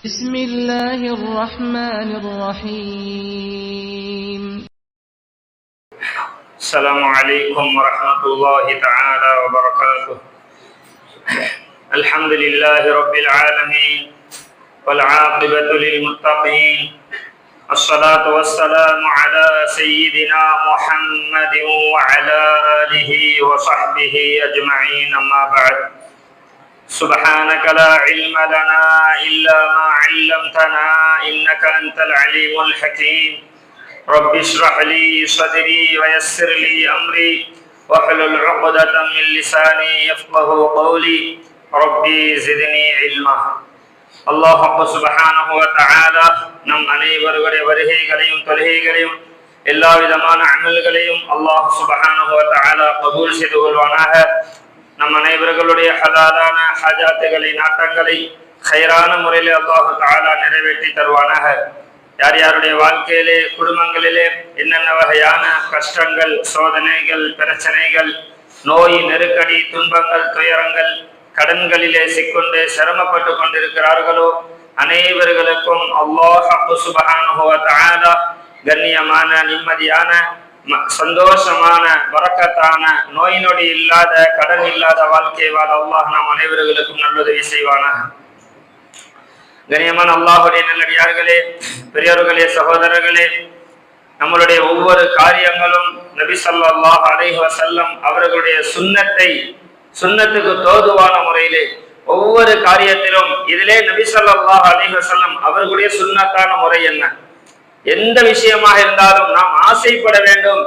بسم الله الرحمن الرحيم. السلام عليكم ورحمة الله تعالى وبركاته. الحمد لله رب العالمين والعاقبة للمتقين. الصلاة والسلام على سيدنا محمد وعلى آله وصحبه أجمعين أما بعد. سبحانك لا علم لنا إلا ما علمتنا إنك أنت العليم الحكيم رب اشرح لي صدري ويسر لي أمري واحلل عقدة من لساني يفقه قولي ربي زدني علما அல்லாஹ் சுபஹானஹு வ தஆலா நம் அனைவருடைய வருகைகளையும் தொழுகைகளையும் எல்லா விதமான அமல்களையும் அல்லாஹ் சுபஹானஹு வ தஆலா கபூல் செய்து கொள்வானாக நம் அனைவர்களுடைய ஹலாலான ஹஜாத்துகளை நாட்டங்களை ஹைரான முறையில் அல்லாஹு தாலா நிறைவேற்றி தருவானாக. யார் யாருடைய வாழ்க்கையிலே குடும்பங்களிலே என்னென்ன வகையான கஷ்டங்கள் சோதனைகள் பிரச்சனைகள் நோய் நெருக்கடி துன்பங்கள் துயரங்கள் கடன்களிலே சிக்கொண்டு சிரமப்பட்டு கொண்டிருக்கிறார்களோ அனைவர்களுக்கும் அல்லாஹ் சுபகான கண்ணியமான நிம்மதியான சந்தோஷமான வரக்கத்தான நோய் நொடி இல்லாத கடன் இல்லாத வாழ்க்கை வாழ அல்லாஹ் நாம் அனைவர்களுக்கும் நல்லுதவி செய்வானாக. கண்ணியமான அல்லாஹுடைய நல்லடியார்களே பெரியோர்களே சகோதரர்களே நம்மளுடைய ஒவ்வொரு காரியங்களும் நபி ஸல்லல்லாஹு அலைஹி வஸல்லம் அவர்களுடைய சுண்ணத்தை சுண்ணத்துக்கு தோதுவான முறையிலே ஒவ்வொரு காரியத்திலும் இதிலே நபி ஸல்லல்லாஹு அலைஹி வஸல்லம் அவர்களுடைய சுண்ணத்தான முறை என்ன? எந்த விஷயமாக இருந்தாலும் நாம் ஆசைப்பட வேண்டும்.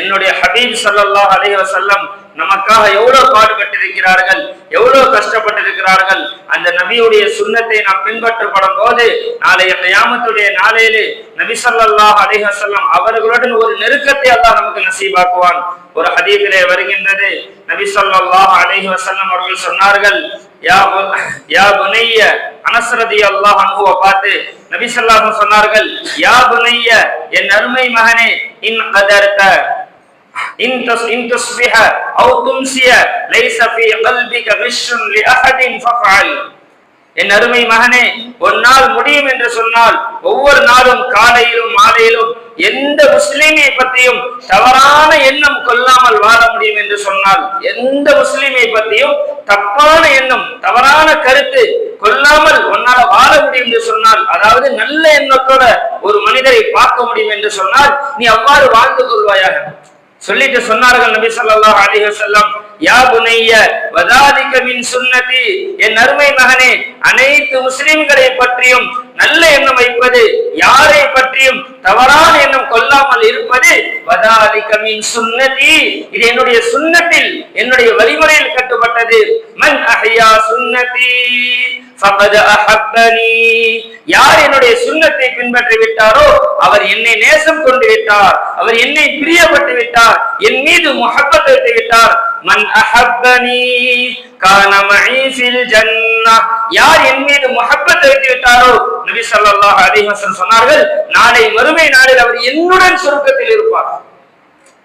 என்னுடைய ஹபீப் சல்லாஹ் அலைஹி வசல்லம் நமக்காக எவ்வளவு பாடுபட்டிருக்கிறார்கள் எவ்வளவு கஷ்டப்பட்டிருக்கிறார்கள் அந்த நபியுடைய சுண்ணத்தை நாம் பின்பற்றப்படும் போது நாளைய கயாமத்துடைய நாளையிலே நபி சல்லாஹ் அலைஹி வஸல்லம் அவர்களுடன் ஒரு நெருக்கத்தை அல்லாஹ் நமக்கு நசீபாக்குவான். ஒரு ஹதீபிலே வருகின்றது நபி சொல்லாஹ் அலைஹி அவர்கள் சொன்னார்கள் யா புனைய அனசரதி அங்குவ பார்த்து நபி சொன்னார்கள் யா புனைய என் அருமை மகனே இன் அதர்த்த இன் துஸ்பிஹ அவு தும்சிய லைஸ ஃபீ கல்பிக கிஷ்ஷுன் லி என் அருமை மகனே ஒரு முடியும் என்று சொன்னால் ஒவ்வொரு நாளும் காலையிலும் மாலையிலும் எந்த முஸ்லீமை பற்றியும் தவறான எண்ணம் கொல்லாமல் வாழ முடியும் என்று சொன்னால் எந்த முஸ்லீமை பற்றியும் தப்பான எண்ணம் தவறான கருத்து கொல்லாமல் உன்னால வாழ முடியும் என்று சொன்னால் அதாவது நல்ல எண்ணத்தோட ஒரு மனிதரை பார்க்க முடியும் என்று சொன்னால் நீ அவ்வாறு வாழ்ந்து கொள்வாயாக. சொல்லிட்டு சொன்னார்கள் நபி சொல்லாஹ் அலைஹி வஸல்லம் யா புனைய வதாலிக மின் சுன்னதி. என் அருமை மகனே அனைத்து முஸ்லிம்களை பற்றியும் நல்ல எண்ணம் வைப்பது யாரை பற்றியும் தவறான எண்ணம் கொள்ளாமல் இருப்பது வதாலிக சுன்னதி. இது என்னுடைய சுன்னத்தில் என்னுடைய வழிமுறையில் கட்டுப்பட்டது. மன் அஹையா சுன்னதி ஃபகத் அஹப்பனி. யார் என்னுடைய சுண்ணத்தை பின்பற்றி விட்டாரோ அவர் என்னை நேசம் கொண்டு விட்டார். அவர் என்னை பிரியப்பட்டு விட்டார். என் மீது முகப்பட்டு விட்டார். மன் அஹப்பனி. கான யார் என் மீது முஹப்பத் வைத்து விட்டாரோ? நபி ஸல்லல்லாஹு அலைஹி சொன்னார்கள் நாளை மறுமை நாளில் அவர் என்னுடன் சுருக்கத்தில் இருப்பார்.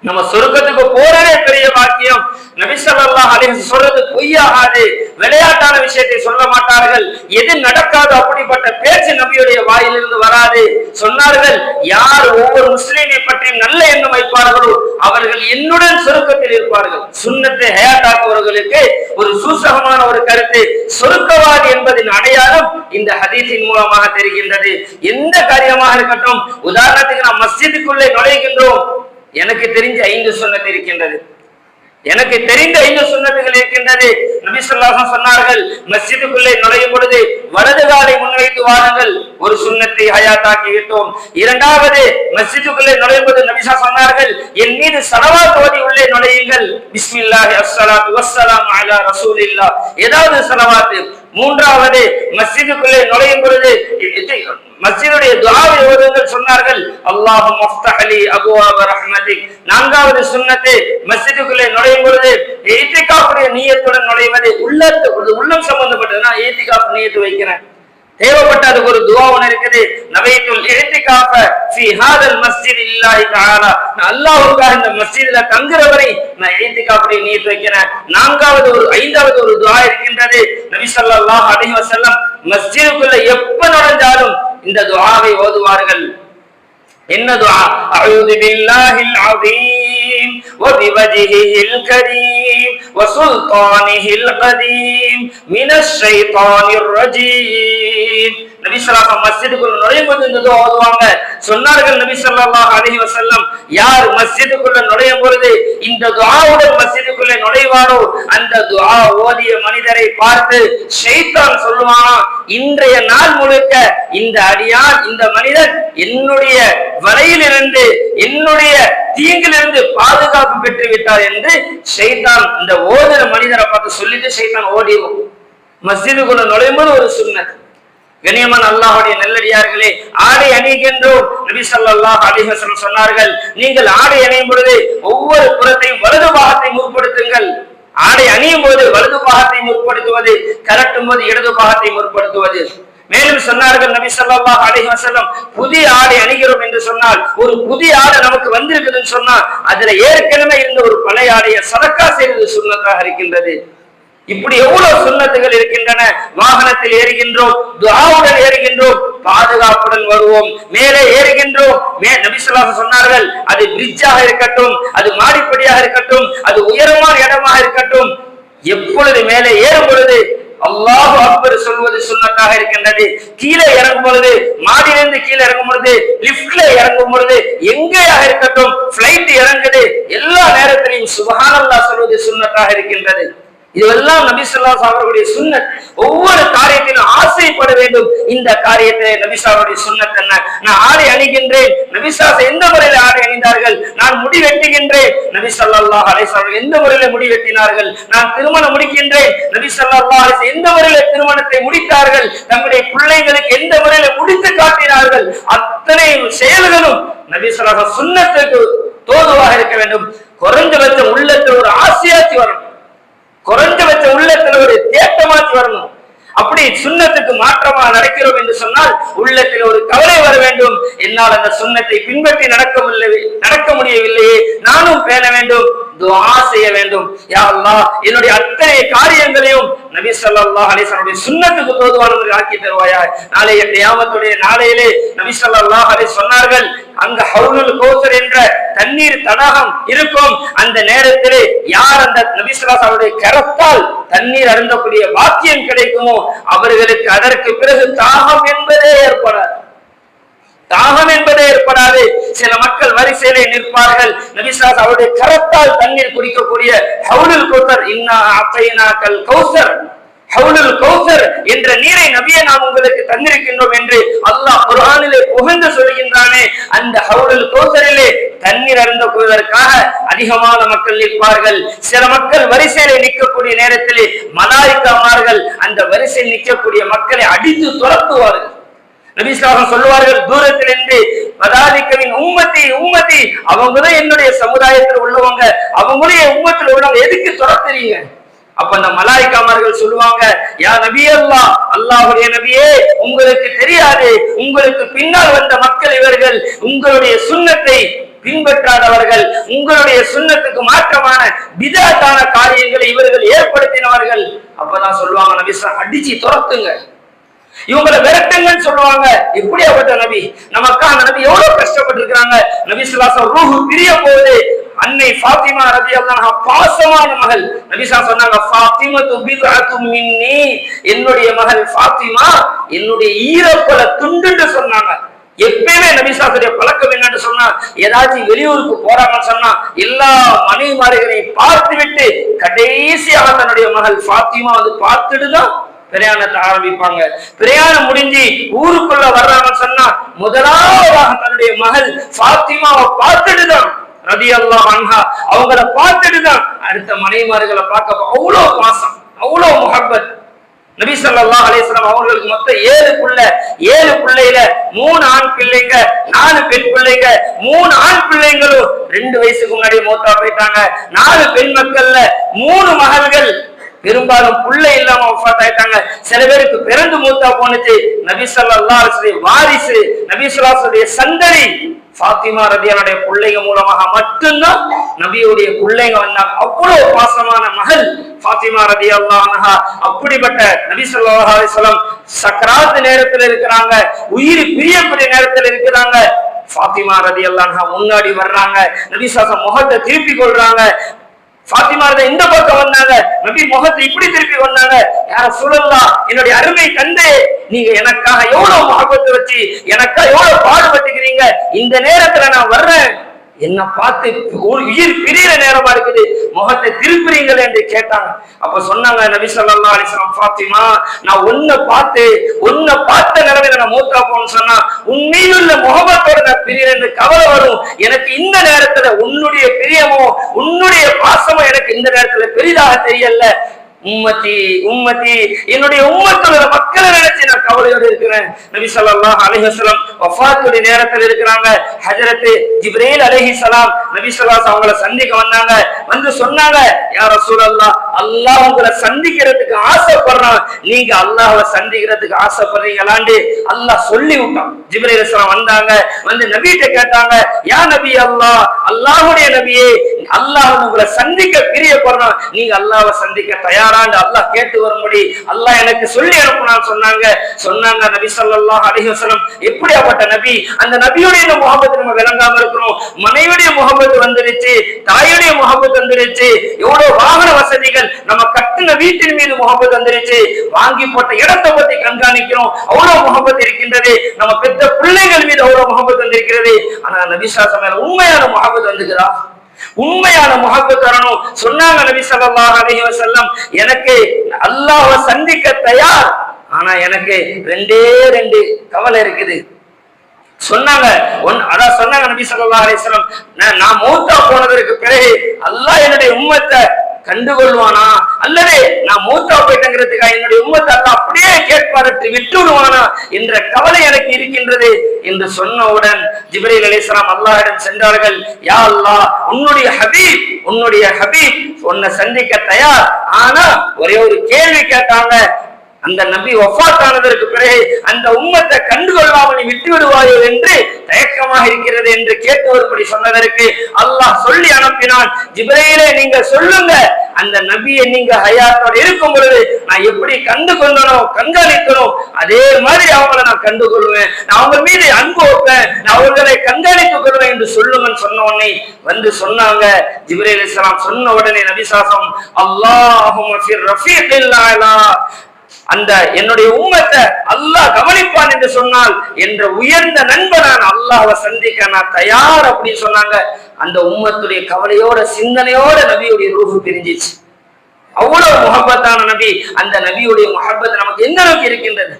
நம்ம சொர்க்கத்துக்கு போறதே பெரிய பாக்கியம். நபி ஸல்லல்லாஹு சொல்றது பொய்யாகாது. விளையாட்டான விஷயத்தை சொல்ல மாட்டார்கள். எது நடக்காது அப்படிப்பட்ட பேச்சு நபியுடைய வாயிலிருந்து வராது. சொன்னார்கள் யார் ஒவ்வொரு முஸ்லீமை பற்றியும் நல்ல எண்ணம் வைப்பார்களோ அவர்கள் என்னுடன் சொருக்கத்தில் இருப்பார்கள். சுண்ணத்தை ஹயாட்டாக்குவர்களுக்கு ஒரு சூசகமான ஒரு கருத்து. சொருக்கவாது என்பதின் அடையாளம் இந்த ஹதீஸின் மூலமாக தெரிகின்றது. எந்த காரியமாக இருக்கட்டும் உதாரணத்துக்கு நாம் மஸ்ஜிதுக்குள்ளே நுழைகின்றோம். எனக்கு தெரிஞ்ச ஐந்து சுன்னத்து இருக்கின்றது. எனக்கு தெரிந்த ஐந்து சுண்ணத்துகள் இருக்கின்றது. நபி சொன்னார்கள் மஸ்ஜிதுக்குள்ளே நுழையும் பொழுது வலது காலை முன்வைத்து வாருங்கள். ஒரு சுன்னத்தை ஹயாத்தாக்கி விட்டோம். இரண்டாவது மஸ்ஜிதுக்குள்ளே நுழையும் போது நபிசா சொன்னார்கள் என் மீது சலவா தோதி உள்ளே நுழையுங்கள். பிஸ்மில்லாஹி அஸ்ஸலாத்து வஸ்ஸலாம் அலா ரசூலில்லா ஏதாவது சலவாத்து மூன்றாவது மஸ்ஜிதுக்குள்ளே நுழையும் பொழுது மஸ்ஜிதுடைய துவாவை ஓதுங்கள் சொன்னார்கள். அல்லாஹும் மஃப்தஹலி அபுவாப ரஹ்மதி நான்காவது சுண்ணத்து மஸ்ஜிதுக்குள்ளே நுழையும் பொழுது ஏத்திகாப்புடைய நீயத்துடன் நுழைவது உள்ளத்து உள்ளம் சம்பந்தப்பட்டது நான் ஈத்திகாஃப் நீயத்து வைக்கிறேன். தேவைப்பட்ட அதுக்கு ஒரு துவா ஒன்று இருக்குது. நவைத்துல் எழுத்துக்காக ஃபீ ஹாதல் மஸ்ஜித் இல்லாஹி தஆலா. நான் அல்லாஹ்வுக்காக இந்த மஸ்ஜிதில தங்குற வரை நான் எழுத்துக்காப்படி நீர் வைக்கிறேன். நான்காவது ஒரு ஐந்தாவது ஒரு துவா இருக்கின்றது. நபி ஸல்லல்லாஹு அலைஹி வஸல்லம் மஸ்ஜிதுக்குள்ள எப்ப நுழைஞ்சாலும் இந்த துவாவை ஓதுவார்கள். என்ன துஆ அஊது பில்லாஹில் அஸீம் وبوجهه الكريم وسلطانه القديم من الشيطان الرجيم நபி மஸ்ஜிதுக்குள் நுழையும் போது இந்த ஓதுவாங்க. சொன்னார்கள் நபி ஸல்லல்லாஹு அலைஹி வஸல்லம் யார் மஸ்ஜிதுக்குள்ள நுழையும் பொழுது இந்த துவாவுடன் மஸ்ஜிதுக்குள்ளே நுழைவாரோ அந்த துவா ஓதிய மனிதரை பார்த்து ஷைத்தான் சொல்லுவானா இன்றைய நாள் முழுக்க இந்த அடியார் இந்த மனிதன் என்னுடைய வலையிலிருந்து என்னுடைய தீங்கிலிருந்து பாதுகாப்பு பெற்று விட்டார் என்று ஷைத்தான் இந்த ஓதுற மனிதரை பார்த்து சொல்லிட்டு ஷைத்தான் ஓடிவோம் மஸ்ஜிதுக்குள்ள நுழையும் போது ஒரு சுன்னத் கண்ணியமான அல்லாஹுடைய நல்லடியார்களே ஆடை அணிகின்றோம். நபி சொல்லாஹ் அலிஹசன் சொன்னார்கள் நீங்கள் ஆடை அணியும் பொழுது ஒவ்வொரு புறத்தையும் வலது பாகத்தை முற்படுத்துங்கள். ஆடை அணியும் போது வலது பாகத்தை முற்படுத்துவது கரட்டும் போது இடது பாகத்தை முற்படுத்துவது. மேலும் சொன்னார்கள் நபி சொல்லா அலைஹி புதிய ஆடை அணிகிறோம் என்று சொன்னால் ஒரு புதிய ஆடை நமக்கு வந்திருக்குதுன்னு சொன்னால் அதுல ஏற்கனவே இருந்த ஒரு பழைய ஆடையை சதக்கா செய்வது சுண்ணத்தாக இருக்கின்றது. இப்படி எவ்வளவு சுண்ணத்துகள் இருக்கின்றன? வாகனத்தில் ஏறுகின்றோம் துவாவுடன் ஏறுகின்றோம் பாதுகாப்புடன் வருவோம் மேலே ஏறுகின்றோம். மே நபிசுல்லாஹ் சொன்னார்கள் அது பிரிட்ஜாக இருக்கட்டும் அது மாடிப்படியாக இருக்கட்டும் அது உயரமான இடமாக இருக்கட்டும். எப்பொழுது மேலே ஏறும் பொழுது அல்லாஹ் அக்பர் சொல்வது சுண்ணத்தாக இருக்கின்றது. கீழே இறங்கும் பொழுது மாடியிலிருந்து கீழே இறங்கும் பொழுது லிப்ட்ல இறங்கும் பொழுது எங்கேயாக இருக்கட்டும் பிளைட் இறங்குது எல்லா நேரத்திலையும் சுபகானல்லா சொல்வது சுண்ணத்தாக இருக்கின்றது. இதெல்லாம் நபி ஸல்லல்லாஹு அவர்களுடைய சுண்ணத். ஒவ்வொரு காரியத்திலும் ஆசைப்பட வேண்டும். இந்த காரியத்தை நபிசாருடைய சுண்ணத் என்ன? நான் ஆடை அணிகின்றேன். நபிசாஸ் எந்த முறையில் ஆடை அணிந்தார்கள்? நான் முடி வெட்டுகின்றேன். நபி ஸல்லல்லாஹு அலைஹி எந்த முறையில முடி வெட்டினார்கள்? நான் திருமணம் முடிக்கின்றேன். நபி ஸல்லல்லாஹு அலைஹி எந்த முறையில திருமணத்தை முடித்தார்கள்? தங்களுடைய பிள்ளைகளுக்கு எந்த முறையில முடித்து காட்டினார்கள்? அத்தனை செயல்களும் நபி ஸல்லல்லாஹு அலைஹி தோதுவாக இருக்க வேண்டும். குறைந்தபட்சம் உள்ளத்தில் ஒரு ஆசையாச்சு வரணும். குறைஞ்சபட்ச உள்ளத்துல ஒரு தேட்டமாச்சு வரணும். அப்படி சுண்ணத்துக்கு மாற்றமா நடக்கிறோம் என்று சொன்னால் உள்ளத்தில் ஒரு கவலை வர வேண்டும். என்னால் அந்த சுண்ணத்தை பின்பற்றி நடக்கவில்லை நடக்க முடியவில்லையே. நானும் பேண வேண்டும். துவா செய்ய வேண்டும். யா அல்லாஹ் என்னுடைய அத்தனை காரியங்களையும் நபி ஸல்லல்லாஹு அலைஹி சுண்ணத்துக்கு போதுவானவர்கள் ஆக்கி தருவாயா? நாளைய கியாமத்துடைய நாளையிலே நபி ஸல்லல்லாஹு அலைஹி சொன்னார்கள் அங்க ஹவுலுல் கோசர் என்ற தண்ணீர் தடாகம் இருக்கும். அந்த நேரத்திலே யார் அந்த நபி அவருடைய கரத்தால் தண்ணீர் அருந்தக்கூடிய பாக்கியம் கிடைக்குமோ அவர்களுக்கு அதற்கு பிறகு தாகம் என்பதே ஏற்படாது. தாகம் என்பதே ஏற்படாது. சில மக்கள் வரிசையிலே நிற்பார்கள். நபிசாஸ் அவருடைய கரத்தால் தண்ணீர் குடிக்கக்கூடிய ஹவுலில் கோத்தர் இன்னா கௌசர் ஹவுலுல் கௌசர் என்ற நீரை நபியை நாம் உங்களுக்கு தந்திருக்கின்றோம் என்று அல்லாஹ் குரானிலே புகழ்ந்து சொல்கின்றானே. அந்த ஹவுலுல் கௌசரிலே தண்ணீர் அருந்த கொள்வதற்காக அதிகமான மக்கள் நிற்பார்கள். சில மக்கள் வரிசையிலே நிற்கக்கூடிய நேரத்திலே மலாய்க்காமார்கள் அந்த வரிசையில் நிற்கக்கூடிய மக்களை அடித்து துரத்துவார்கள். நபிஸ்லாகம் சொல்லுவார்கள் தூரத்திலிருந்து பதாதிக்கவின் உம்மத்தி உம்மத்தி அவங்களும் என்னுடைய சமுதாயத்தில் உள்ளவங்க அவங்களும் என் உம்மத்தில் உள்ளவங்க எதுக்கு துரத்துறீங்க? அப்ப அந்த மலாய்க்காமர்கள் சொல்லுவாங்க யா நபி அல்லா அல்லாஹுடைய நபியே உங்களுக்கு தெரியாது உங்களுக்கு பின்னால் வந்த மக்கள் இவர்கள் உங்களுடைய சுண்ணத்தை பின்பற்றாதவர்கள் உங்களுடைய சுண்ணத்துக்கு மாற்றமான விதத்தான காரியங்களை இவர்கள் ஏற்படுத்தினவர்கள். அப்பதான் சொல்லுவாங்க நபிஸ்லாம் அடிச்சு துரத்துங்க. இவங்களை விரட்டுங்கன்னு சொல்லுவாங்க. எப்படியாப்பட்ட நபி நமக்கா அந்த நபி எவ்வளவு கஷ்டப்பட்டு இருக்கிறாங்க நபி சுல்லாசம் ரூஹு பிரிய போகுது அன்னை ஃபாத்திமா ரதி அல்லாஹ் பாசமான மகள். நபிசா சொன்னாங்க ஃபாத்திமா துபிதாத்து மின்னி. என்னுடைய மகள் ஃபாத்திமா என்னுடைய ஈரப்பல துண்டுன்னு சொன்னாங்க. எப்பயுமே நபிசாசுடைய பழக்கம் என்னன்னு சொன்னா ஏதாச்சும் வெளியூருக்கு போறாங்கன்னு சொன்னா எல்லா மனைவிமார்களையும் பார்த்து விட்டு கடைசியாக தன்னுடைய மகள் ஃபாத்திமா வந்து பார்த்துட்டு தான் பிரயாணத்தை ஆரம்பிப்பாங்க. பிரயாணம் முடிஞ்சு ஊருக்குள்ள வர்றாங்கன்னு சொன்னா முதலாவதாக தன்னுடைய மகள் பாத்திமாவை பார்த்துட்டு தான் ரதி அல்லாஹ் அன்ஹா அவங்கள பார்த்துட்டு தான் அடுத்த மனைமார்களை பார்க்க அவ்வளவு பாசம் அவ்வளவு முகப்பத் நபி ஸல்லல்லாஹு அலைஹி அவங்களுக்கு மொத்தம் ஏழு பிள்ளை ஏழு பிள்ளையில மூணு ஆண் பிள்ளைங்க நாலு பெண் பிள்ளைங்க மூணு ஆண் பிள்ளைங்களும் ரெண்டு வயசுக்கு முன்னாடி மூத்தா போயிட்டாங்க. நாலு பெண் மக்கள்ல மூணு மகள்கள் பெரும்பாலும் பிள்ளை இல்லாம ஆயிட்டாங்க. சில பேருக்கு பிறந்து மூத்தா போனுச்சு நபி ஸல்லல்லாஹு வாரிசு நபி சந்தரி பாத்திமா சந்ததி. ஃபாத்திமா பிள்ளைங்க மூலமாக மட்டும்தான் நபியுடைய பிள்ளைங்க வந்தாங்க. அவ்வளவு பாசமான மகள் ஃபாத்திமா ரதி அல்லாஹா அப்படிப்பட்ட நபி ஸல்லல்லாஹு அலைஹி வஸல்லம் நேரத்துல இருக்கிறாங்க. உயிர் பிரியக்கூடிய நேரத்துல இருக்கிறாங்க. ஃபாத்திமா ரதி அல்லாஹா முன்னாடி வர்றாங்க. நபி சாசம் முகத்தை திருப்பி கொள்றாங்க. ஃபாத்திமா இந்த பக்கம் வந்தாங்க. நபி முகத்தை இப்படி திருப்பி வந்தாங்க யார சொல்லலாம் என்னுடைய அருமை தந்து நீங்க எனக்காக எவ்வளவு முகப்பத்து வச்சு எனக்காக எவ்வளவு பாடுபட்டுக்கிறீங்க? இந்த நேரத்துல நான் வர்றேன். என்ன பார்த்து உயிர் பிரியிற நேரமா இருக்குது. முகத்தை திருப்புறீங்கள் என்று கேட்டாங்க. அப்ப சொன்னாங்க நபி சொல்லா அலிஸ்லாம் வஸல்லம் நான் உன்னை பார்த்து உன்னை பார்த்த நிலைமையில நான் மூத்தா போன்னு சொன்னா உன் மீதுள்ள முகமத்தோட நான் பிரியறேன்னு கவலை வரும். எனக்கு இந்த நேரத்துல உன்னுடைய பிரியமோ உன்னுடைய பாசமோ எனக்கு இந்த நேரத்துல பெரிதாக தெரியல. உம்மத்தி உம்மத்தி. என்னுடைய உம்மத்தோட மக்களை நினைச்சு நான் கவலையோடு இருக்கிறேன். நபி சொல்லா அலைஹி வஸல்லம் வஃபாத்துடைய நேரத்தில் இருக்கிறாங்க. ஹஜரத்து ஜிப்ரேல் அலஹி சலாம் நபி சொல்லாஸ் அவங்கள சந்திக்க வந்தாங்க. வந்து சொன்னாங்க யார சூழல்லா அல்லாஹ் உங்களை சந்திக்கிறதுக்கு ஆசைப்படுறான். நீங்க அல்லாஹ்வை சந்திக்கிறதுக்கு ஆசைப்படுறீங்களாண்டு அல்லாஹ் சொல்லி விட்டான் ஜிப்ரேல் அலைஹிஸ்ஸலாம் வந்தாங்க. வந்து நபிகிட்ட கேட்டாங்க யா நபி அல்லாஹ் அல்லாஹுடைய நபியே அல்லாஹ் உங்களை சந்திக்க பிரியப்படுறான். நீங்க அல்லாஹ்வை சந்திக்க தயாராண்டு அல்லாஹ் கேட்டு வரும்படி அல்லாஹ் எனக்கு சொல்லி அனுப்புனான்னு சொன்னாங்க. சொன்னாங்க நபி ஸல்லல்லாஹு அலைஹி வஸல்லம். எப்படியாப்பட்ட நபி? அந்த நபியுடைய இந்த முகப்பத்து நம்ம விளங்காம இருக்கிறோம். மனைவியுடைய முகப்பத்து வந்துருச்சு தாயுடைய முகப்பத்து வந்துருச்சு. எவ்வளவு வாகன வசதிகள். நம்ம கட்டின வீட்டின் மீது முகப்பத்து வந்துருச்சு. வாங்கி போட்ட இடத்தை பத்தி கண்காணிக்கிறோம். அவ்வளவு முகப்பத்து இருக்கின்றது. நம்ம பெத்த பிள்ளைகள் மீது அவ்வளவு முகப்பத்து வந்திருக்கிறது. ஆனா நபி சாசம் மேல உண்மையான முகப்பத்து வந்துக்கிறா உண்மையான முகப்பு தரணும். சொன்னாங்க நபி ஸல்லல்லாஹு அலஹி வசல்லம் எனக்கு அல்லாஹ்வை சந்திக்க தயார். ஆனா எனக்கு ரெண்டே ரெண்டு கவலை இருக்குது. சொன்னாங்க ஒன் அதான் சொன்னாங்க நபி சொல்லா அலிஸ்லாம் நான் மூத்தா மௌத்தா போனதற்கு பிறகு அல்லாஹ் என்னுடைய உம்மத்தை கண்டுகொள்வானா? அல்லது நான் மூத்தா போயிட்டேங்கிறதுக்காக என்னுடைய உம்மத்தை அல்லாஹ் அப்படியே கேட்பாரற்று விட்டு விடுவானா என்ற கவலை எனக்கு இருக்கின்றது என்று சொன்னவுடன் ஜிப்ரீல் அலிஸ்லாம் அல்லாஹிடம் சென்றார்கள். யா அல்லா உன்னுடைய ஹபீப் உன்னுடைய ஹபீப் உன்னை சந்திக்க தயார். ஆனா ஒரே ஒரு கேள்வி கேட்டாங்க. அந்த நபி வஃபாத் ஆனதற்கு பிறகு அந்த உம்மத்தை கண்டுகொள்ளாமல் விட்டு விடுவாயோ என்று தயக்கமாக இருக்கிறது என்று கேட்டு வரும்படி சொன்னதற்கு அல்லாஹ் சொல்லி அனுப்பினான். ஜிப்ரையிலே நீங்க சொல்லுங்க. அந்த நபியை நீங்க ஹயாத்தோடு இருக்கும் பொழுது நான் எப்படி கண்டு கொண்டனோ கண்காணிக்கணும் அதே மாதிரி அவங்கள நான் கண்டு கொள்வேன் நான் அவங்க மீது அன்பு வைப்பேன். நான் அவர்களை கண்காணித்துக் கொள்வேன் என்று சொல்லுங்கன்னு சொன்ன உடனே வந்து சொன்னாங்க. ஜிப்ரேல் இஸ்லாம் சொன்ன உடனே நபிசாசம் அல்லாஹும் அந்த என்னுடைய உம்மத்தை அல்லாஹ் கவனிப்பான் என்று சொன்னால் என்ற உயர்ந்த நண்பனான் அல்லாஹை சந்திக்க நான் தயார் அப்படின்னு சொன்னாங்க. அந்த உம்மத்துடைய கவலையோட சிந்தனையோட நபியுடைய ரூபு பிரிஞ்சிச்சு. அவ்வளவு முகப்பத்தான நபி. அந்த நபியுடைய முகப்பத் நமக்கு எந்த அளவுக்கு இருக்கின்றது?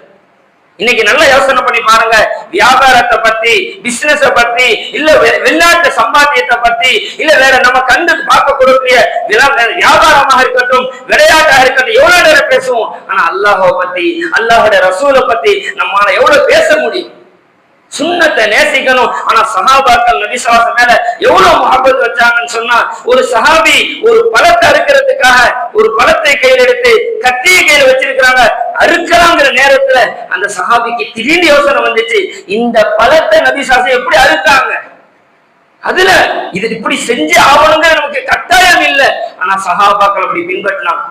இன்னைக்கு நல்ல யோசனை பண்ணி பாருங்க. வியாபாரத்தை பத்தி பிசினஸ பத்தி இல்ல வெ- வெளிநாட்டு சம்பாத்தியத்தை பத்தி இல்ல வேற நம்ம கண்டு பார்க்க கொடுக்கிற வியாபாரமாக இருக்கட்டும் விளையாட்டாக இருக்கட்டும் எவ்வளவு நேரம் பேசுவோம்? ஆனா அல்லாஹோ பத்தி அல்லாஹோட ரசூலை பத்தி நம்மளால எவ்வளவு பேச முடியும்? சுண்ணத்தை நேசிக்கணும். ஆனா சஹாபாக்கள் நபிசாசம் மேல எவ்வளவு முகப்பத் வச்சாங்கன்னு சொன்னா ஒரு சஹாபி ஒரு பழத்தை அறுக்கிறதுக்காக ஒரு பழத்தை கையில் எடுத்து கத்தியை கையில வச்சிருக்கிறாங்க. அறுக்கலாங்கிற நேரத்துல அந்த சஹாபிக்கு திடீர்னு யோசனை வந்துச்சு. இந்த பழத்தை நபிசாசம் எப்படி அறுத்தாங்க? அதுல இது இப்படி செஞ்சு ஆகணுங்கிற நமக்கு கட்டாயம் இல்லை. ஆனா சஹாபாக்கள் அப்படி பின்பற்றினாங்க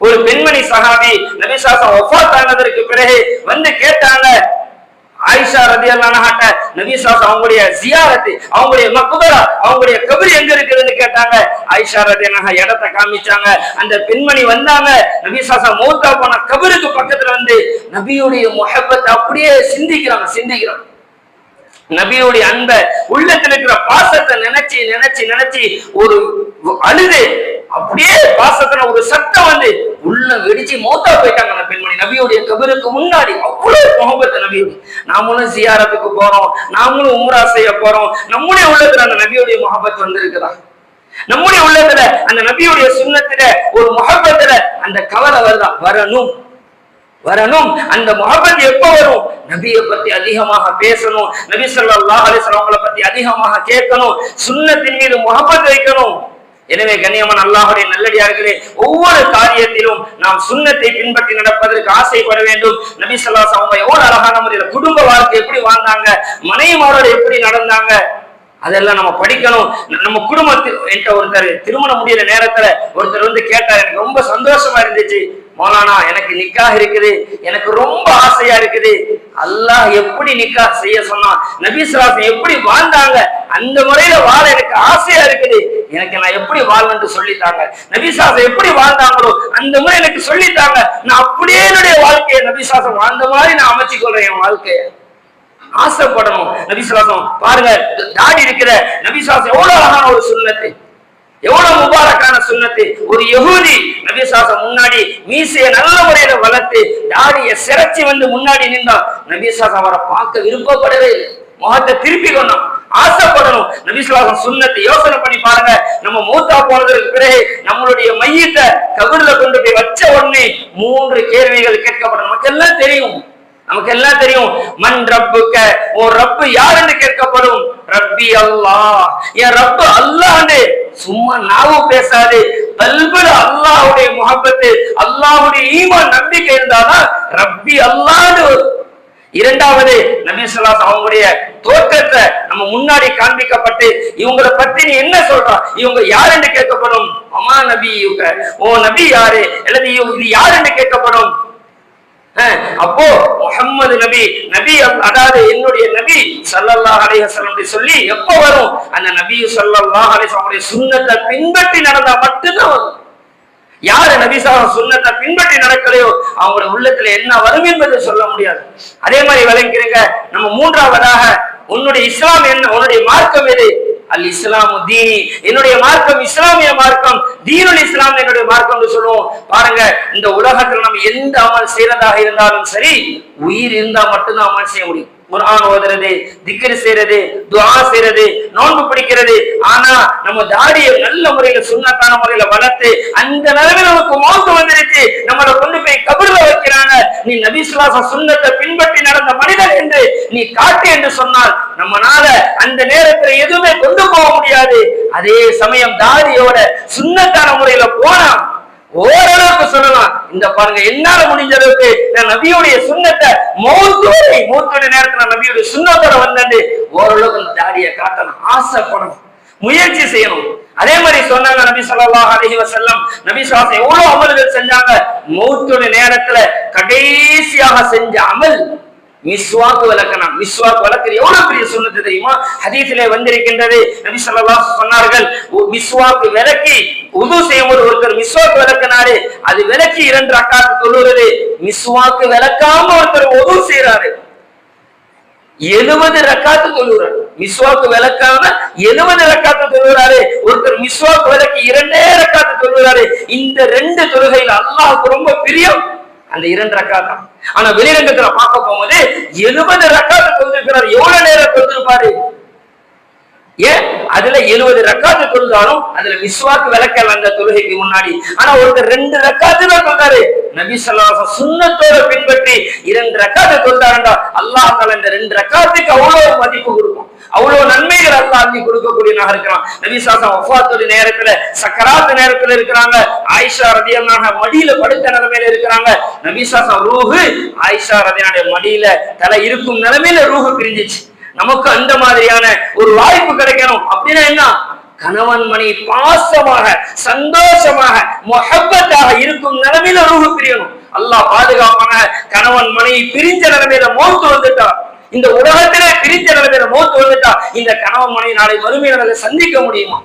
ஒரு பெண்மணி சஹாபி நபிசாசம் ஒஃபாத் ஆனதற்கு பிறகு வந்து கேட்டாங்க ஆயிஷா ரதி அல்லாட்ட நபிசாசம் அவங்களுடைய ஜியாரத்து அவங்களுடைய மக்குபரா அவங்களுடைய கபரி எங்க இருக்குதுன்னு கேட்டாங்க. ஆயிஷா ரதி இடத்தை காமிச்சாங்க. அந்த பெண்மணி வந்தாங்க. நபிசாசம் மௌத்தா போன கபருக்கு பக்கத்துல வந்து நபியுடைய முகப்பத்தை அப்படியே சிந்திக்கிறாங்க சிந்திக்கிறாங்க. நபியுடைய அன்ப உள்ளத்துல இருக்கிற பாசத்தை நினைச்சு நினைச்சு நினைச்சு ஒரு அழுது அப்படியே பாசத்துல ஒரு சத்தம் வந்து உள்ள வெடிச்சு மௌத்தா போயிட்டாங்க அந்த பெண்மணி. நபியுடைய கபருக்கு முன்னாடி அவ்வளவு முகபத்து நபியுடைய. நாமளும் சியாரத்துக்கு போறோம். நாமளும் உம்ரா செய்ய போறோம். நம்முடைய உள்ளத்துல அந்த நபியுடைய முகபத் வந்திருக்குதா? நம்முடைய உள்ளத்துல அந்த நபியுடைய சுண்ணத்துல ஒரு முகப்பத்துல அந்த கவலை வருதா? வரணும். வரணும். அந்த முகப்பத் எப்ப வரும்? நபியை பத்தி அதிகமாக பேசணும். நபி சொல்லா அலைஹி பத்தி அதிகமாக கேட்கணும். சுண்ணத்தின் மீது முகப்பத் வைக்கணும். எனவே கண்ணியமன் அல்லாஹுடைய நல்லடியார்களே ஒவ்வொரு காரியத்திலும் நாம் சுண்ணத்தை பின்பற்றி நடப்பதற்கு ஆசைப்பட வேண்டும். நபி ஸல்லல்லாஹு அவங்க எவ்வளவு அழகான முறையில் குடும்ப வாழ்க்கை எப்படி வாழ்ந்தாங்க மனைவிமாரோட எப்படி நடந்தாங்க அதெல்லாம் நம்ம படிக்கணும். நம்ம குடும்பத்தில் என்கிட்ட ஒருத்தர் திருமணம் முடியிற நேரத்துல ஒருத்தர் வந்து கேட்டார் எனக்கு ரொம்ப சந்தோஷமா இருந்துச்சு. மோலானா எனக்கு நிக்காக இருக்குது. எனக்கு ரொம்ப ஆசையா இருக்குது. அல்லாஹ் எப்படி நிக்கா செய்ய சொன்னான்? நபீஸ்வராசன் எப்படி வாழ்ந்தாங்க? அந்த முறையில வாழ எனக்கு ஆசையா இருக்குது. எனக்கு நான் எப்படி வாழ்வேன் சொல்லித்தாங்க. நபிசாசம் எப்படி வாழ்ந்தாங்களோ அந்த முறை எனக்கு சொல்லித்தாங்க. நான் அப்படியே என்னுடைய வாழ்க்கையை நபிசாசம் வாழ்ந்த மாதிரி நான் அமைச்சு கொள்றேன் என் வாழ்க்கையை. ஆசைப்படணும். நபிசுவாசம் பாருங்க தாடி இருக்கிற நபிசுவாசம் எவ்வளவு அழகான ஒரு சுண்ணத்தை. எவ்வளவு முபாரக்கான சுண்ணத்து? ஒரு யகூதி நபிசாசம் முன்னாடி மீசைய நல்ல முறையில வளர்த்து தாடிய சிறச்சி வந்து முன்னாடி நின்றா நபிசாசம் அவரை பார்க்க விருப்பப்படவே இல்லை. முகத்தை திருப்பி கொண்டோம் ஆசைப்படணும். நபிசுவாசம் சுண்ணத்தை யோசனை பண்ணி பாருங்க. நம்ம மூத்தா போனதற்கு பிறகு நம்மளுடைய மையத்தை கபூர்ல கொண்டு போய் வச்ச உடனே மூன்று கேள்விகள் கேட்கப்படும். நமக்கு எல்லாம் தெரியும். நமக்கு எல்லாம் தெரியும். மண் ரப்புக்க? ஓ ரப்பு யாருன்னு கேட்கப்படும். ரப்பி அல்லாஹ். என் ரப்பு அல்லாஹ் சும்மா நாவும் பேசாது. கல்புல அல்லாஹ்வுடைய முகப்பத்து அல்லாவுடைய ஈமான் நம்பிக்கை இருந்தாதான் ரப்பி அல்லாது இரண்டாவது நபி அவங்களுடைய தோற்றத்தை நம்ம முன்னாடி காண்பிக்கப்பட்டு இவங்களை பத்தி நீ என்ன சொல்றா? இவங்க யாருன்னு கேட்கப்படும்? அம்மா நபி இவங்க ஓ நபி யாரு? அல்லது இவங்க இது யாருன்னு கேட்கப்படும்? அப்போ முஹம்மது நபி நபி அதாவது என்னுடைய நபி சல்லல்லாஹ் அலைஹி சொல்லி எப்ப வரும்? அந்த நபி ஸல்லல்லாஹு அலைஹி சுண்ணத்தை பின்பற்றி நடந்தா மட்டும்தான் வரும். யாரு நபிசாக சுண்ணத்தை பின்பற்றி நடக்கலையோ அவங்களோட உள்ளத்துல என்ன வரும் என்பதை சொல்ல முடியாது. அதே மாதிரி விளங்கிறீங்க நம்ம மூன்றாவதாக உன்னுடைய இஸ்லாம் என்ன உன்னுடைய மார்க்கம் எது? அல் இஸ்லாமு தீனி என்னுடைய மார்க்கம் இஸ்லாமிய மார்க்கம் தீனுல் இஸ்லாம் என்னுடைய மார்க்கம் சொல்லுவோம். பாருங்க இந்த உலகத்தில் நம்ம எந்த அமல் செய்யறதாக இருந்தாலும் சரி உயிர் இருந்தா மட்டும்தான் அமல் செய்ய முடியும். குரான் ஓதுறது திக்ர் செய்யறது துவா செய்யறது நோன்பு பிடிக்கிறது. ஆனா நம்ம தாடியை நல்ல முறையில சுண்ணத்தான முறையில வளர்த்து அந்த நிலைமையில நமக்கு மோசம் வந்துருச்சு. நம்மளை கொண்டு போய் கபர்ல வைக்கிறாங்க. நீ நபிசுலாச சுண்ணத்தை பின்பற்றி நடந்த மனிதன் என்று நீ காட்டு என்று சொன்னால் நம்மனால அந்த நேரத்துல எதுவுமே கொண்டு போக முடியாது. அதே சமயம் தாடியோட சுண்ணத்தான முறையில போனா ஓரளவுக்கு சொல்லலாம். இந்த பாருங்க என்னால முடிஞ்ச அளவுக்கு நான் நபியுடைய சுண்ணத்தை மௌத்தோரை மௌத்தோட நேரத்துல நபியுடைய சுண்ணத்தோட வந்தேன் ஓரளவுக்கு அந்த தாடியை காட்டணும் ஆசைப்படணும் முயற்சி செய்யணும். அதே மாதிரி சொன்னாங்க நபி சொல்லாஹ் அலஹி வசல்லம் நபி ஸல்லல்லாஹு எவ்வளவு அமல்கள் செஞ்சாங்க? மௌத்தோட நேரத்துல கடைசியாக செஞ்ச அமல். மிஸ்வாக்கு விளக்கணும். மிஸ்வாக்கு விளக்குறது எவ்வளவு பெரிய சொல்லுது தெரியுமா? ஹதீஸிலே வந்திருக்கின்றது. நபி ஸல்லல்லாஹு சொன்னார்கள் மிஸ்வாக்கு விளக்கி உது செய்யும் போது ஒருத்தர் மிஸ்வாக்கு விளக்குனாரு அது விளக்கி இரண்டு அக்காக்கு தொழுகிறது மிஸ்வாக்கு விளக்காம ஒருத்தர் உது செய்யறாரு எழுபது ரக்காத்து தொழுகிறார் மிஸ்வாக்கு விளக்காம எழுபது ரக்காத்து தொழுகிறாரு ஒருத்தர் மிஸ்வாக்கு விளக்கி இரண்டே ரக்காத்து தொழுகிறாரு இந்த ரெண்டு தொழுகையில் அல்லாஹ்வுக்கு ரொம்ப பிரியம். அந்த இரண்டு ரக்காத்தான் ஆனா வெளிரங்கத்துல பார்க்க போகும்போது எழுபது ரக்காத்து தொழுதிருக்கிறார். எவ்வளவு நேரம் தொழுதிருப்பாரு? ஏன்? அதுல எழுபது ரக்காத்து தொழுதாலும் அதுல விஸ்வாக்கு விளக்க வந்த தொழுகைக்கு முன்னாடி. ஆனா ஒருத்தர் ரெண்டு ரக்காத்து தான் தொழுதாரு. நபி ஸல்லல்லாஹு சுண்ணத்தோட பின்பற்றி இரண்டு ரக்காத்து தொழுதாருண்டா. அல்லாஹ் தஆலா இந்த ரெண்டு ரக்காத்துக்கு அவ்வளவு மதிப்பு கொடுக்கும். அவ்வளவு நன்மைகள் அல்லாஹ் அள்ளி கொடுக்கக்கூடியனாக இருக்கிறான். நபி சாசம் ஒஃபாத்துடைய நேரத்துல சக்கராத்து நேரத்துல இருக்கிறாங்க. ஆயிஷா ரதியனாக மடியில படுத்த நிலைமையில இருக்கிறாங்க. நபி சாசம் ரூஹு ஆயிஷா ரதியனுடைய மடியில தலை இருக்கும் நிலைமையில ரூஹு பிரிஞ்சிச்சு. நமக்கு அந்த மாதிரியான ஒரு வாய்ப்பு கிடைக்கணும். அப்படின்னா என்ன? கணவன் மணி பாசமாக சந்தோஷமாக மொஹப்பத்தாக இருக்கும் நிலைமையில ரூபு பிரியணும். அல்லாஹ் பாதுகாப்பான கணவன் மணி பிரிஞ்ச நிலைமையில மோத்து வந்துட்டார் இந்த உலகத்திலே பிரிஞ்ச நிலைமையில மோத்து வந்துட்டா. இந்த கணவன் மனைவி நாளை மறுமையில சந்திக்க முடியுமா?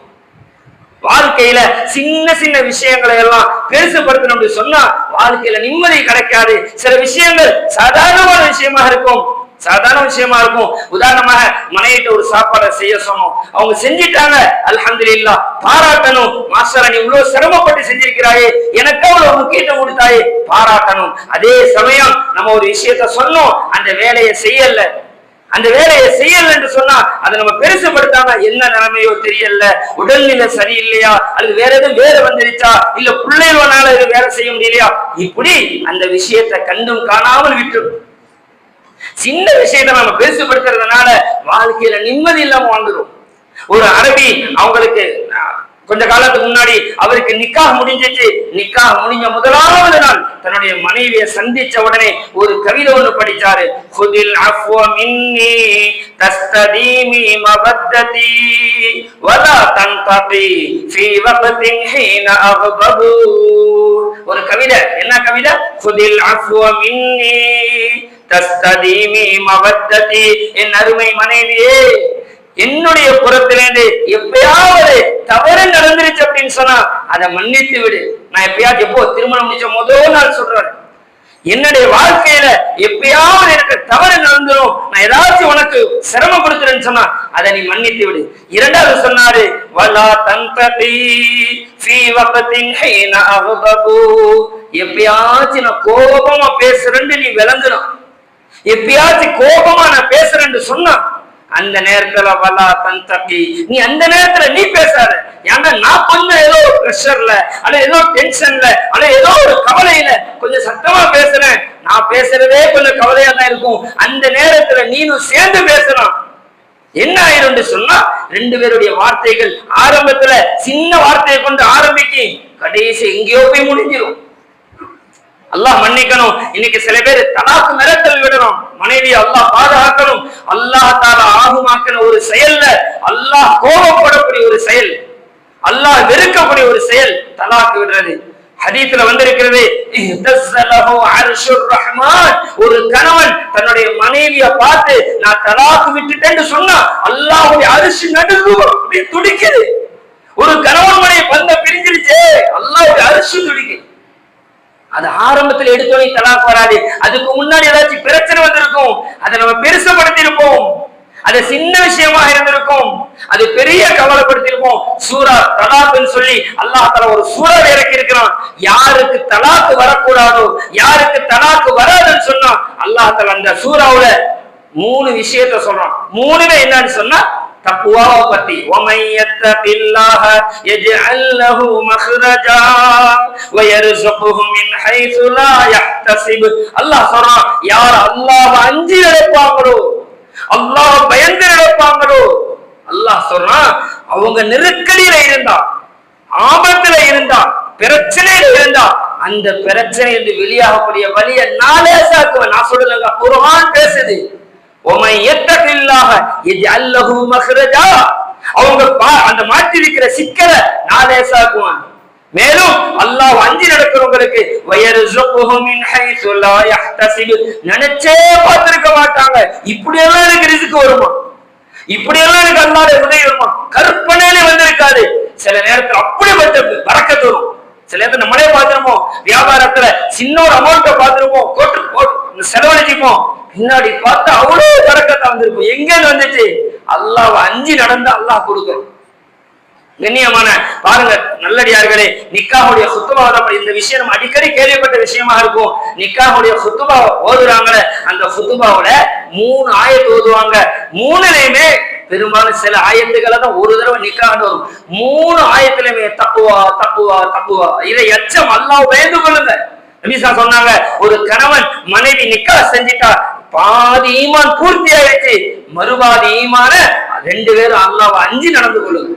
வாழ்க்கையில சின்ன சின்ன விஷயங்களை எல்லாம் பெருசுபடுத்தணும் சொன்னா வாழ்க்கையில நிம்மதி கிடைக்காது. சில விஷயங்கள் சாதாரணமான விஷயமாக இருக்கும். சாதாரண விஷயமா இருக்கும். உதாரணமாக மனைவிட்ட ஒரு சாப்பாடை செய்ய சொன்னோம். அவங்க செஞ்சிட்டாங்க. அல்ஹம்துலில்லாஹ் பாராட்டணும். மாஸ்டர் நீ இவ்வளவு சிரமப்பட்டு செஞ்சிருக்கிறாயே. எனக்கு அவ்வளவு முக்கியத்துவம் கொடுத்தாயே. பாராட்டணும். அதே சமயம் நம்ம ஒரு விஷயத்த சொன்னோம். அந்த வேலையை செய்யல. அந்த வேலையை செய்யல என்று சொன்னா அதை நம்ம பெருசுபடுத்தாம என்ன நிலைமையோ தெரியல. உடல்நிலை சரியில்லையா? அல்லது வேற எதுவும் வேலை வந்துருச்சா? இல்ல பிள்ளைகளால இது வேலை செய்ய முடியலையா? இப்படி அந்த விஷயத்தை கண்டும் காணாமல் விட்டு சின்ன விஷயத்தை நம்ம பெருசுபடுத்துறதுனால வாழ்க்கையில நிம்மதி இல்லாம வாழ்ந்துடும் ஒரு அரபி அவங்களுக்கு கொஞ்ச காலத்துக்கு முன்னாடி அவருக்கு நிக்காக முடிஞ்சிச்சு. நிக்காக முடிஞ்ச முதலாவது நாள் தன்னுடைய மனைவியை சந்திச்ச உடனே ஒரு கவிதை ஒண்ணு படிச்சாரு. குதில் அஃப்வ மின்னி தஸ்ததீமி மபத்ததி வலா தன்தபி ஃபீ வக்தின் ஹீன ஒரு கவிதை. என்ன கவிதை? குதில் அஃப்வ மின்னி தஸ்ததீமி மபத்ததி என் அருமை மனைவியே என்னுடைய புறத்திலிருந்து எப்பயாவது தவறு நடந்துருச்சு அப்படின்னு சொன்னா அதை மன்னித்து விடு. நான் எப்பயாவது எப்போ திருமணம் முடிச்ச முதல் நாள் சொல்றேன். என்னுடைய வாழ்க்கையில எப்பயாவது எனக்கு தவறு நடந்துரும். நான் ஏதாச்சும் உனக்கு சிரமம் கொடுத்துறேன்னு சொன்னா அதை நீ மன்னித்து விடு. இரண்டாவது சொன்னாரு வலா தந்தபி எப்பயாச்சும் நான் கோபமா பேசுறேன்னு நீ விளங்குறான் எப்பயாச்சும் கோபமா நான் பேசுறேன்னு சொன்னா அந்த நேரத்துல வலா தன் தப்பி நீ அந்த நேரத்துல நீ பேசாத. ஏன்னா நான் கொஞ்சம் ஏதோ ப்ரெஷர்ல அல்ல ஏதோ டென்ஷன்ல அல்ல ஏதோ ஒரு கவலையில கொஞ்சம் சத்தமா பேசுறேன். நான் பேசுறதே கொஞ்சம் கவலையா தான் இருக்கும். அந்த நேரத்துல நீனும் சேர்ந்து பேசலாம். என்ன ஆயிரும்னு சொன்னா ரெண்டு பேருடைய வார்த்தைகள் ஆரம்பத்துல சின்ன வார்த்தையை கொண்டு ஆரம்பிக்கும். கடைசி எங்கேயோ போய் முடிஞ்சிடும் அல்லாஹ் மன்னிக்கணும். இன்னைக்கு சில பேர் தலாக்கு மிரட்டல் விடணும். மனைவி அல்லாஹ் பாதுகாக்கணும். அல்லாஹ் தால ஆகுமாக்கின ஒரு செயல்ல அல்லாஹ் கோபப்படக்கூடிய ஒரு செயல் அல்லாஹ் வெறுக்கக்கூடிய ஒரு செயல் தலாக்கு விடுறது. ஹதீத்துல வந்திருக்கிறது ரஹ்மான். ஒரு கணவன் தன்னுடைய மனைவிய பார்த்து நான் தலாக்கு விட்டுட்டேன்னு சொன்னா அல்லாஹுடைய அரிசி நடுங்கு அப்படியே துடிக்குது. ஒரு கணவன் மனைவி பந்த பிரிஞ்சிருச்சே. அல்லாஹுடைய அரிசி துடிக்குது. அது ஆரம்பத்துல எடுத்தோடனே தலாக் வராது. அதுக்கு முன்னாடி ஏதாச்சும் பிரச்சனை வந்திருக்கும். அதை நம்ம பெருசப்படுத்திருப்போம் அது சின்ன விஷயமா இருந்திருக்கும். அது பெரிய கவலைப்படுத்திருப்போம் சூரா தலாக்குன்னு சொல்லி அல்லாஹ் தலா ஒரு சூறாவை இறக்கி இருக்கிறான் யாருக்கு தலாக்கு வரக்கூடாதோ யாருக்கு தலாக்கு வராதுன்னு சொன்னா அல்லாஹ் தலா அந்த சூறாவுல மூணு விஷயத்த சொல்றான். மூணுமே என்னன்னு சொன்னா தக்குவாவை பத்தி ஒமையத்தபில்லாஹ யஜஅல்லஹு மக்ரஜா வயர்சுகுஹு மின் ஹைஸு லா யஹ்தஸிப் அல்லாஹ் சொல்றான் யார் அல்லாஹ் அஞ்சு நடப்பாங்களோ அல்லாஹ் பயந்து நடப்பாங்களோ அல்லாஹ் சொல்றான் அவங்க நெருக்கடியில இருந்தா ஆபத்துல இருந்தா பிரச்சனையில இருந்தா அந்த பிரச்சனை இருந்து வெளியாகக்கூடிய வழியை நான் லேசாக்குவேன் நான் சொல்லுங்க குரான் பேசுது. அவங்க பா- அந்த மாட்டிருக்கிற சிக்கலை நான் மேலும் அல்லாஹ் அஞ்சி நடக்கிறவங்களுக்கு நினைச்சே பார்த்திருக்க மாட்டாங்க. இப்படி எல்லாம் எனக்கு ரிசுக்கு வருமா? இப்படி எல்லாம் எனக்கு அல்லாத உதவி வருமா? கற்பனையிலே வந்திருக்காது. சில நேரத்துல அப்படி வந்து பறக்கத்து வரும் சில நேரத்துல நம்மளே பார்த்திருப்போம் வியாபாரத்துல சின்ன ஒரு அமௌண்ட்டை பார்த்திருப்போம் கோட்டு கோட்டு. செலவழிச்சுப்போம். பின்னாடி பார்த்தா அவ்வளவு பறக்கத்தா வந்திருக்கும். எங்க வந்துச்சு? அல்லாஹ் அஞ்சு நடந்து அல்லாஹ் கொடுக்கும். கண்ணியமான பாருங்க நல்லடியார்களே நிக்காஹுடைய குத்துபா இந்த விஷயம் நம்ம அடிக்கடி கேள்விப்பட்ட விஷயமா இருக்கும். நிக்காவுடைய குத்துபா ஓதுறாங்களே அந்த சுத்துபாவில மூணு ஆயத்து ஓதுவாங்க. மூணுலையுமே பெரும்பாலும் சில ஆயத்துக்களை தான் ஒரு தடவை நிக்காஹ்னு வரும். மூணு ஆயத்திலுமே தப்புவா தப்புவா தப்புவா. இதை எச்சம் அல்லாஹ் பயந்து கொள்ளுங்க. நபிசா சொன்னாங்க ஒரு கணவன் மனைவி நிக்கா செஞ்சிட்டா பாதி ஈமான் பூர்த்தி ஆயிடுச்சு. மறுபாதி ஈமான ரெண்டு பேரும் அல்லாஹ் அஞ்சு நடந்து கொள்ளுங்க.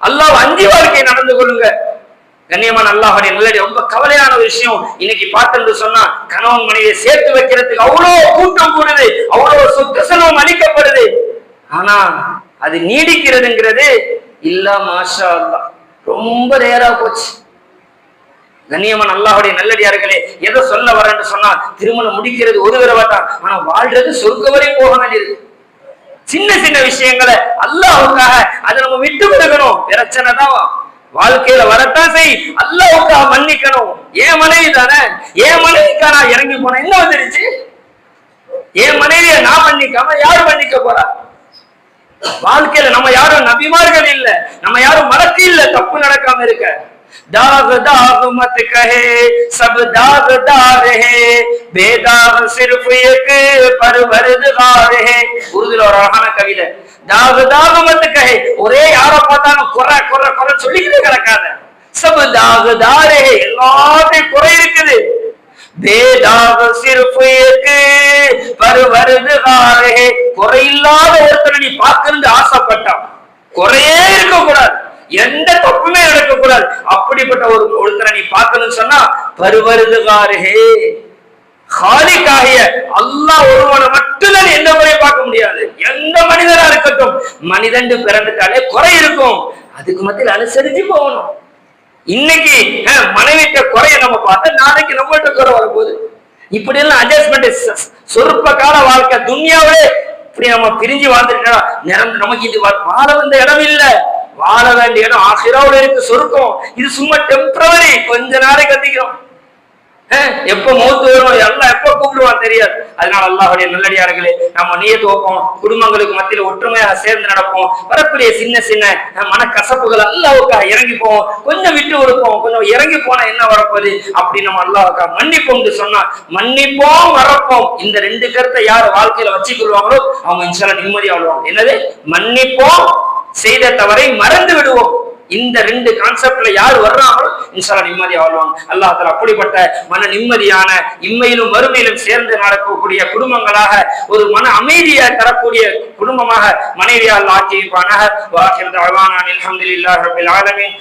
அல்லாஹ் அஞ்சு வாழ்க்கையை நடந்து கொள்ளுங்க. கண்ணியமான அல்லாஹுடைய நல்லடி ரொம்ப கவலையான விஷயம். இன்னைக்கு பார்த்து சொன்னா கணவன் மனைவியை சேர்த்து வைக்கிறதுக்கு அவ்வளவு கூட்டம் கூடுது அவ்வளவு சொத்து செலவும் அளிக்கப்படுது. ஆனா அது நீடிக்கிறதுங்கிறது இல்ல மாஷா அல்லா ரொம்ப ரேரா போச்சு. கண்ணியமான அல்லாஹுடைய நல்லடியார்களே எதை சொல்ல வரேன்னு சொன்னால் திருமணம் முடிக்கிறது ஒரு தடவை தான். ஆனா வாழ்றது சொர்க்க வரை போக வேண்டியது. சின்ன சின்ன விஷயங்களை அல்லாஹ்வுக்காக அதை நம்ம விட்டு கொடுக்கணும். பிரச்சனை தான். வாழ்க்கையில வரத்தான் செய் அல்லாவுக்காக மன்னிக்கணும். ஏன் மனைவி தானே. ஏன் மனைவிக்கா நான் இறங்கி போனேன். என்ன வந்துருச்சு? என் மனைவியை நான் மன்னிக்காம யார் மன்னிக்க போறா? வாழ்க்கையில நம்ம யாரும் நபிமார்கள் இல்ல. நம்ம யாரும் மலக்கு இல்ல. தப்பு நடக்காம இருக்க. दाग दाग मत कहे सब दागदार है। बेदाग सिर्फ एक परवरदगार है। உருதுல ஒரு அழகான கவிதை. தாக தாக மத்து கஹே ஒரே யார பார்த்தாலும் குறை குறை குறை சொல்லிக்கிட்டே கிடக்காத. சபு தாக தாரே எல்லாத்தையும் குறை இருக்குது. பேதாக சிறுபுயக்கு பருவருதுகாரே குறையில்லாத ஒருத்தனை நீ பார்க்கறது ஆசைப்பட்டான் குறையே இருக்க கூடாது எந்த தப்புமே நடக்கக்கூடாது. அப்படிப்பட்ட ஒரு ஒருத்தரை நீ பார்க்கணும்னு சொன்னா பருவருதுகாரே. காலிக்காகிய அல்லாஹ் ஒருவனை மட்டும்தான் எந்த முறையும் பார்க்க முடியாது. எந்த மனிதரா இருக்கட்டும் மனிதன் பிறந்துட்டாலே குறை இருக்கும். அதுக்கு மத்தியில் அனுசரிச்சு போகணும். இன்னைக்கு மனைவிட்ட குறைய நம்ம பார்த்தா நாளைக்கு நம்மகிட்ட குறை வரப்போகுது இப்படி எல்லாம் அட்ஜஸ்ட்மெண்ட் சொற்ப கால வாழ்க்கை. துன்யாவே இப்படி நம்ம பிரிஞ்சு வாழ்ந்துட்டா நிரந்தர நமக்கு இது வாழ வந்த இடம் இல்லை. வாழ வேண்டிய இடம் ஆசிராவில் இருக்கு சொருக்கம். இது சும்மா டெம்பரவரி கொஞ்ச நாளைக்கு கத்திக்கிறோம் எப்ப மூத்து வரும் எல்லாம் எப்ப கூப்பிடுவான் தெரியாது. அதனால அல்லாஹுடைய நல்லடியார்களே நம்ம நீயத்து வைப்போம். குடும்பங்களுக்கு மத்தியில ஒற்றுமையாக சேர்ந்து நடப்போம். வரக்கூடிய சின்ன சின்ன மன மனக்கசப்புகள் அல்லாவுக்காக இறங்கி போவோம் கொஞ்சம் விட்டு கொடுப்போம். கொஞ்சம் இறங்கி போனா என்ன வரப்போகுது? அப்படி நம்ம அல்லாவுக்காக மன்னிப்போம் சொன்னா மன்னிப்போம் வரப்போம் இந்த ரெண்டு கருத்தை யார் வாழ்க்கையில வச்சுக்கொள்வாங்களோ அவங்க இன்ஷால்லா நிம்மதியா வாழ்வாங்க. என்னது? மன்னிப்போம் செய்த தவறை மறந்து விடுவோம். இந்த ரெண்டு கான்செப்ட்ல யார் வர்றாங்களோ இன்சாலா நிம்மதியா வாழ்வாங்க. அல்லாஹ் அப்படிப்பட்ட மன நிம்மதியான இம்மையிலும் மறுமையிலும் சேர்ந்து நடக்கக்கூடிய குடும்பங்களாக ஒரு மன அமைதியை தரக்கூடிய குடும்பமாக மனைவியால் அல்லாஹ் ஆக்கி வைப்பானாக வாஹிர் தஅவானா அல்ஹம்துலில்லாஹி ரப்பில் ஆலமீன்.